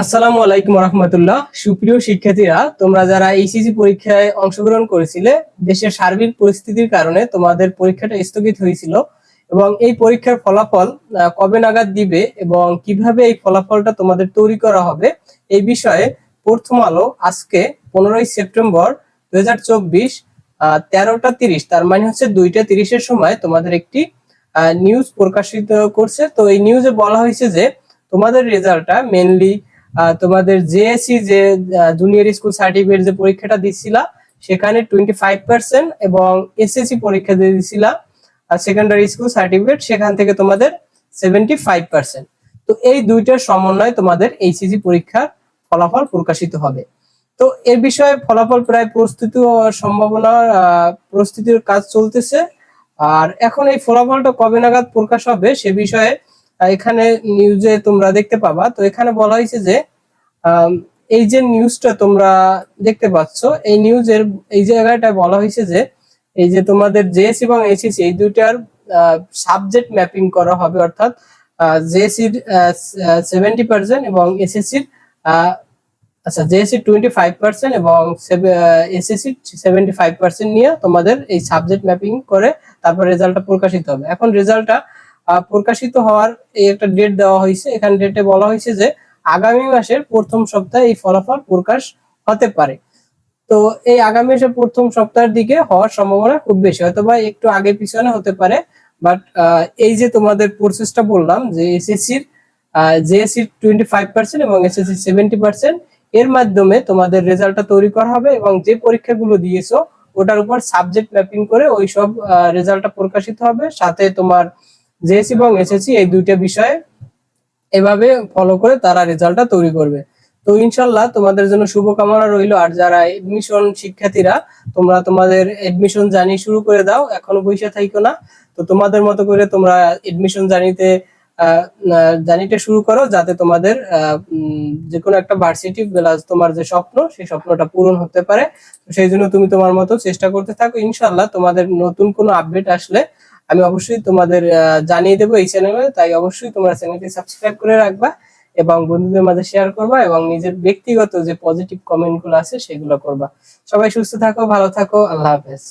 আসসালামু আলাইকুম রহমতুল্লাহ। সুপ্রিয় শিক্ষার্থীরা, তোমরা যারা এইচএসসি পরীক্ষায় অংশগ্রহণ করেছিলে, দেশের সার্বিক পরিস্থিতির কারণে তোমাদের পরীক্ষাটা স্থগিত হয়েছিল এবং এই পরীক্ষার ফলাফল কবে নাগাদ দিবে এবং কীভাবে এই ফলাফলটা তোমাদের তৈরি করা হবে, এই বিষয়ে প্রথম আলো আজকে পনেরোই সেপ্টেম্বর দু হাজার চব্বিশ তেরোটা তিরিশ, তার মানে হচ্ছে দুইটা তিরিশের সময় তোমাদের একটি নিউজ প্রকাশিত করছে। তো এই নিউজে বলা হয়েছে যে তোমাদের রেজাল্টটা মেনলি তোমাদের জেএসসি যে জুনিয়র স্কুল সার্টিফিকেট যে পরীক্ষাটা দিছিলা সেখানে টোয়েন্টি ফাইভ পার্সেন্ট এবং এসএসসি পরীক্ষা দিয়ে দিছিলা সেকেন্ডারি স্কুল সার্টিফিকেট সেখান থেকে তোমাদের সেভেন্টি ফাইভ পার্সেন্ট তো এই দুইটার সমন্বয়ে তোমাদের এইচএসসি পরীক্ষার ফলাফল প্রকাশিত হবে। তো এর বিষয়ে ফলাফল প্রায় প্রস্তুতি হওয়ার সম্ভাবনা প্রস্তুতির কাজ চলতেছে। আর এখন এই ফলাফলটা কবে নাগাদ প্রকাশ হবে সে বিষয়ে এখানে নিউজে তোমরা দেখতে পাবা। তো এখানে বলা হয়েছে যে এই যে নিউজটা তোমরা দেখতে পাচ্ছ, এই নিউজের এই জায়গাটায় বলা হয়েছে যে, এই যে তোমাদের জেএসসি এবং এইচএসসি এই দুইটার সাবজেক্ট ম্যাপিং করা হবে, অর্থাৎ জেএসসির সেভেন্টি পার্সেন্ট এবং এসএসসির আচ্ছা জেএসসি টোয়েন্টি ফাইভ পার্সেন্ট এবং এসএসসি সেভেন্টি ফাইভ পার্সেন্ট নিয়ে তোমাদের এই সাবজেক্ট ম্যাপিং করে, তারপর রেজাল্টটা প্রকাশিত হবে। এখন রেজাল্টটা প্রকাশিত হওয়ার এই একটা ডেট দেওয়া হয়েছে। এখানে ডেটে বলা হয়েছে যে আগামী মাসের প্রথম সপ্তাহে এই ফলাফল প্রকাশ হতে পারে। তো এই আগামী মাসের প্রথম সপ্তাহের দিকে হওয়ার সম্ভাবনা খুব বেশি। হয়তো বা একটু আগে পিছনে হতে পারে বাট এই যে তোমাদের প্রসেসটা বললাম যে এসএসসির জেএসসি টোয়েন্টি ফাইভ পার্সেন্ট এবং এসএসসি সেভেন্টি পার্সেন্ট এর মাধ্যমে তোমাদের রেজাল্টটা তৈরি করা হবে এবং যে পরীক্ষাগুলো দিয়েছ, ওটার উপর সাবজেক্ট ম্যাপিং করে ওই সব রেজাল্টটা প্রকাশিত হবে। সাথে তোমার জেএসসি এবং এসএসসি এই দুইটা বিষয়ে এভাবে ফলো করে তারা রেজাল্টটা তৈরি করবে। তো ইনশাল্লাহ তোমাদের জন্য শুভকামনা রইল। আর যারা এডমিশন শিক্ষার্থীরা, তোমরা তোমাদের এডমিশন জানি শুরু করে দাও, এখনও বসে থাইকো না। তো তোমাদের মতো করে তোমরা এডমিশন জানিতে জানিতে শুরু করো যাতে তোমাদের যে কোনো একটা ভার্সিটি প্লাস তোমার যে স্বপ্ন, সেই স্বপ্নটা পূরণ হতে পারে। সেই জন্য তুমি তোমার মতো চেষ্টা করতে থাকো। ইনশাল্লাহ তোমাদের নতুন কোনো আপডেট আসলে আমি অবশ্যই তোমাদের জানিয়ে দেবো এই চ্যানেলে তাই অবশ্যই তোমরা চ্যানেলটি সাবস্ক্রাইব করে রাখবা এবং বন্ধুদের মাঝে শেয়ার করবা এবং নিজের ব্যক্তিগত যে পজিটিভ কমেন্টগুলো আছে সেগুলো করবা। সবাই সুস্থ থাকো, ভালো থাকো, আল্লাহ হাফেজ।